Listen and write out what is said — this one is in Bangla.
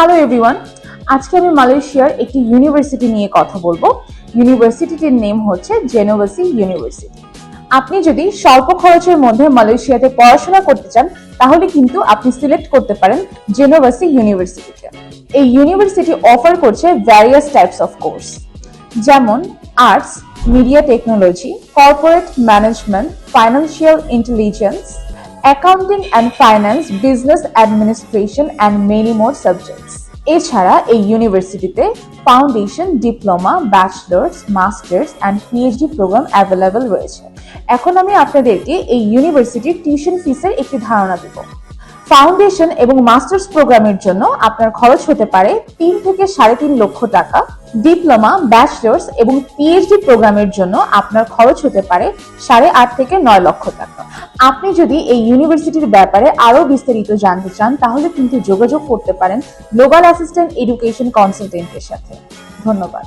হ্যালো এভরিওয়ান আজকে আমি মালয়েশিয়ার একটি ইউনিভার্সিটি নিয়ে কথা বলব। ইউনিভার্সিটিটির নেম হচ্ছে জেনোভাসি ইউনিভার্সিটি আপনি যদি স্বল্প খরচের মধ্যে মালয়েশিয়াতে পড়াশোনা করতে চান, তাহলে কিন্তু আপনি সিলেক্ট করতে পারেন জেনোভাসি ইউনিভার্সিটিকে এই ইউনিভার্সিটি অফার করছে ভ্যারিয়াস টাইপস অফ কোর্স যেমন arts media technology corporate management financial intelligence accounting and finance business administration and many more subjects এছাড়া এই ইউনিভার্সিটিতে foundation diploma bachelors masters and PhD program available রয়েছে। এখন আমি আপনাদেরকে এই ইউনিভার্সিটির টিউশন ফিসের একটি ধারণা দেব। ফাউন্ডেশন এবং মাস্টার্স প্রোগ্রামের জন্য আপনার খরচ হতে পারে তিন থেকে সাড়ে তিন লক্ষ টাকা। ডিপ্লোমা ব্যাচেলার্স এবং পিএইচডি প্রোগ্রামের জন্য আপনার খরচ হতে পারে সাড়ে আট থেকে নয় লক্ষ টাকা। আপনি যদি এই ইউনিভার্সিটির ব্যাপারে আরও বিস্তারিত জানতে চান, তাহলে কিন্তু যোগাযোগ করতে পারেন গ্লোবাল অ্যাসিস্ট্যান্ট এডুকেশন কনসালটেন্টের সাথে। ধন্যবাদ।